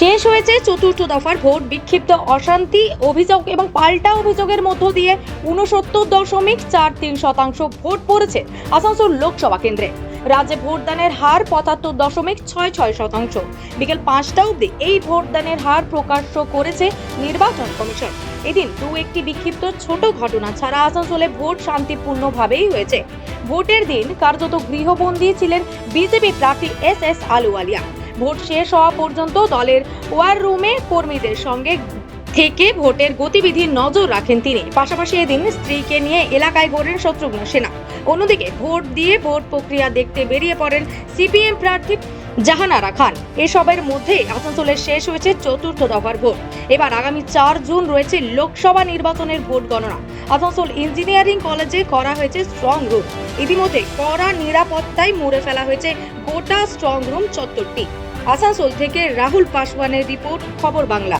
শেষ হয়েছে চতুর্থ দফার ভোট বিক্ষিপ্ত অশান্তি, অভিযোগ এবং পাল্টা অভিযোগের মধ্য দিয়ে উনসত্তর দশমিক চার তিন শতাংশ ভোট পড়েছে আসানসোল লোকসভা কেন্দ্রে। রাজ্যে ভোটদানের হার পঁচাত্তর দশমিক ছয় ছয় শতাংশ। বিকেল পাঁচটা অবধি এই ভোটদানের হার প্রকাশ্য করেছে নির্বাচন কমিশন। এদিন দু একটি বিক্ষিপ্ত ছোট ঘটনা ছাড়া আসানসোলে ভোট শান্তিপূর্ণভাবেই হয়েছে। ভোটের দিন কার্যত গৃহবন্দী ছিলেন বিজেপি প্রার্থী এস এস আলুওয়ালিয়া। ভোট শেষ হওয়া পর্যন্ত দলের ওয়ার রুমে কর্মীদের সঙ্গে থেকে ভোটের গতিবিধি নজর রাখেন তিনি। পাশাপাশি এদিন স্ত্রীকে নিয়ে এলাকায় গড়েন শত্রুঘ্ন সেনা। অন্যদিকে ভোট দিয়ে ভোট প্রক্রিয়া দেখতে বেরিয়ে পড়েন সিপিএম প্রার্থী জাহানারা খান। এসবের মধ্যে আসানসোলের শেষ হয়েছে চতুর্থ দফার ভোট। এবার আগামী চার জুন রয়েছে লোকসভা নির্বাচনের ভোট গণনা। আসানসোল ইঞ্জিনিয়ারিং কলেজে করা হয়েছে স্ট্রং রুম ইতিমধ্যে কড়া নিরাপত্তায় মুড়ে ফেলা হয়েছে গোটা স্ট্রং রুম চত্বরটি। আসানসোল থেকে রাহুল পাসওয়ানের রিপোর্ট, খবর বাংলা।